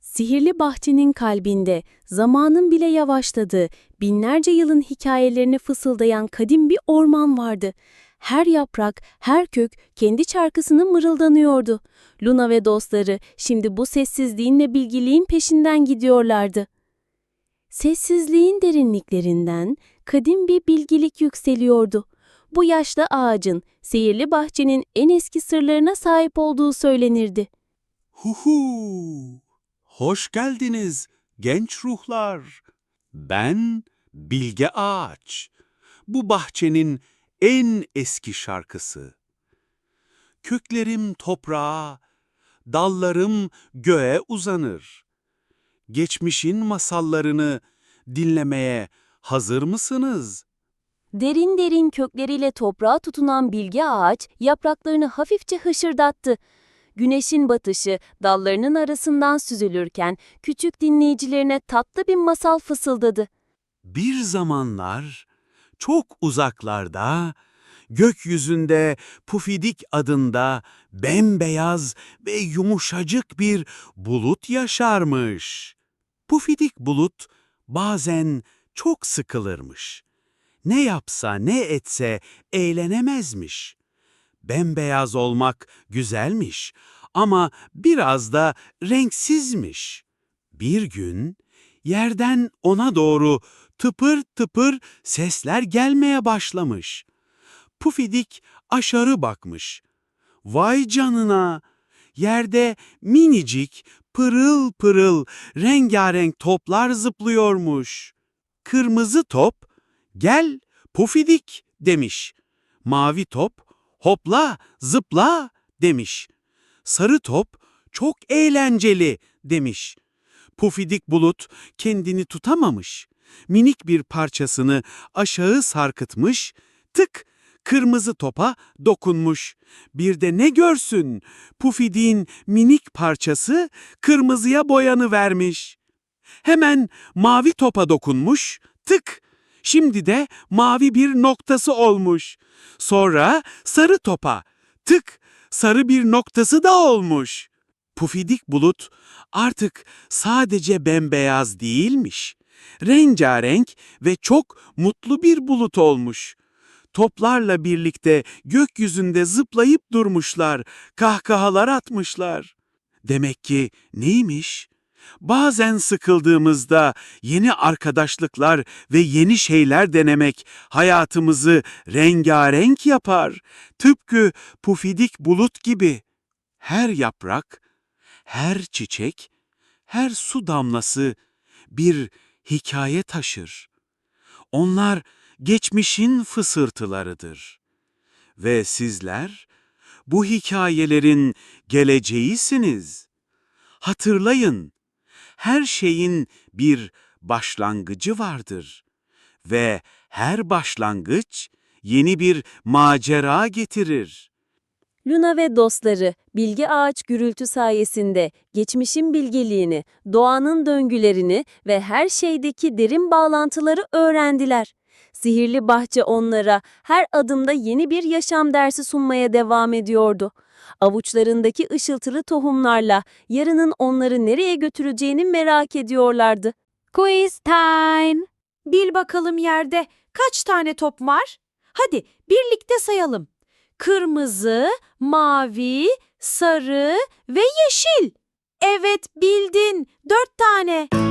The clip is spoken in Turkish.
Sihirli bahçenin kalbinde zamanın bile yavaşladığı, binlerce yılın hikayelerini fısıldayan kadim bir orman vardı. Her yaprak, her kök kendi şarkısını mırıldanıyordu. Luna ve dostları şimdi bu sessizliğin ve bilgiliğin peşinden gidiyorlardı. Sessizliğin derinliklerinden kadim bir bilgilik yükseliyordu. Bu yaşlı ağacın, sihirli bahçenin en eski sırlarına sahip olduğu söylenirdi. Huhu! Hoş geldiniz genç ruhlar. Ben Bilge Ağaç. Bu bahçenin en eski şarkısı. Köklerim toprağa, dallarım göğe uzanır. Geçmişin masallarını dinlemeye hazır mısınız? Derin derin kökleriyle toprağa tutunan bilge ağaç yapraklarını hafifçe hışırdattı. Güneşin batışı dallarının arasından süzülürken küçük dinleyicilerine tatlı bir masal fısıldadı. Bir zamanlar çok uzaklarda gökyüzünde Pufidik adında bembeyaz ve yumuşacık bir bulut yaşarmış. Pufidik bulut bazen çok sıkılırmış. Ne yapsa ne etse eğlenemezmiş. Bembeyaz olmak güzelmiş ama biraz da renksizmiş. Bir gün yerden ona doğru tıpır tıpır sesler gelmeye başlamış. Pufidik aşağı bakmış. Vay canına! Yerde minicik, pırıl pırıl, rengarenk toplar zıplıyormuş. Kırmızı top, gel Pufidik demiş. Mavi top, hopla, zıpla demiş. Sarı top, çok eğlenceli demiş. Pufidik bulut kendini tutamamış. Minik bir parçasını aşağı sarkıtmış, tık kırmızı topa dokunmuş. Bir de ne görsün? Pufidik'in minik parçası kırmızıya boyanı vermiş. Hemen mavi topa dokunmuş, tık. Şimdi de mavi bir noktası olmuş. Sonra sarı topa, tık, sarı bir noktası da olmuş. Pufidik bulut artık sadece bembeyaz değilmiş. Rengarenk ve çok mutlu bir bulut olmuş. Toplarla birlikte gökyüzünde zıplayıp durmuşlar, kahkahalar atmışlar. Demek ki neymiş? Bazen sıkıldığımızda yeni arkadaşlıklar ve yeni şeyler denemek hayatımızı rengarenk yapar. Tıpkı pufidik bulut gibi. Her yaprak, her çiçek, her su damlası bir hikaye taşır. Onlar geçmişin fısırtılarıdır. Ve sizler bu hikayelerin geleceğisiniz. Hatırlayın, her şeyin bir başlangıcı vardır ve her başlangıç yeni bir macera getirir. Luna ve dostları bilgi ağaç gürültü sayesinde geçmişin bilgeliğini, doğanın döngülerini ve her şeydeki derin bağlantıları öğrendiler. Sihirli bahçe onlara her adımda yeni bir yaşam dersi sunmaya devam ediyordu. Avuçlarındaki ışıltılı tohumlarla yarının onları nereye götüreceğini merak ediyorlardı. Quiz time. Bil bakalım yerde kaç tane top var? Hadi birlikte sayalım. Kırmızı, mavi, sarı ve yeşil. Evet bildin. Dört tane.